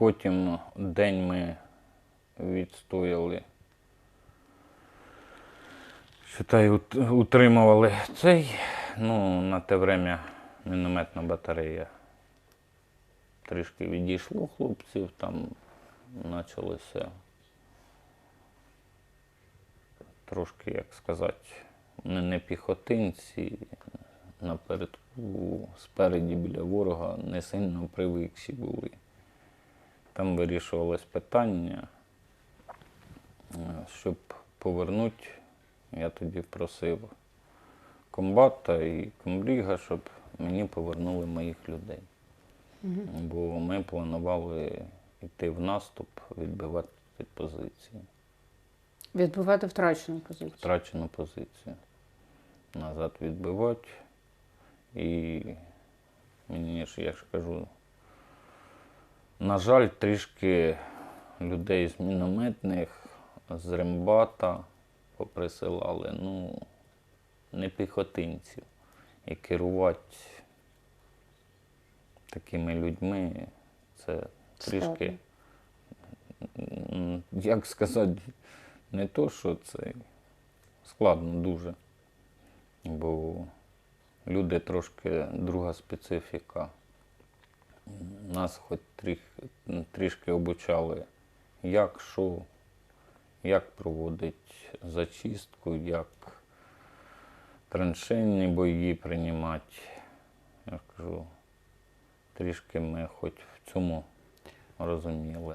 Потім день ми відстояли. Считай, утримували цей. Ну, на те время мінометна батарея трішки відійшло хлопців, там почалося трошки, як сказати, не, не піхотинці, напередку, спереді біля ворога не сильно привикші були. Там вирішувалось питання, е, щоб повернути, я тоді просив комбата і комбріга, щоб мені повернули моїх людей. Бо ми планували йти в наступ, відбивати позиції, Відбивати втрачену позицію. втрачену позицію. Назад відбивати. І мені ж, я ж кажу, на жаль, трішки людей з мінометних, з рембата поприсилали, ну, не піхотинців. І керувати такими людьми це трішки, як сказати, не то, що це складно дуже. Бо люди трошки друга специфіка. Нас хоч тріх, трішки обучали, як що, як проводити зачистку, як траншейні бої приймати. Я кажу, трішки ми хоч в цьому розуміли.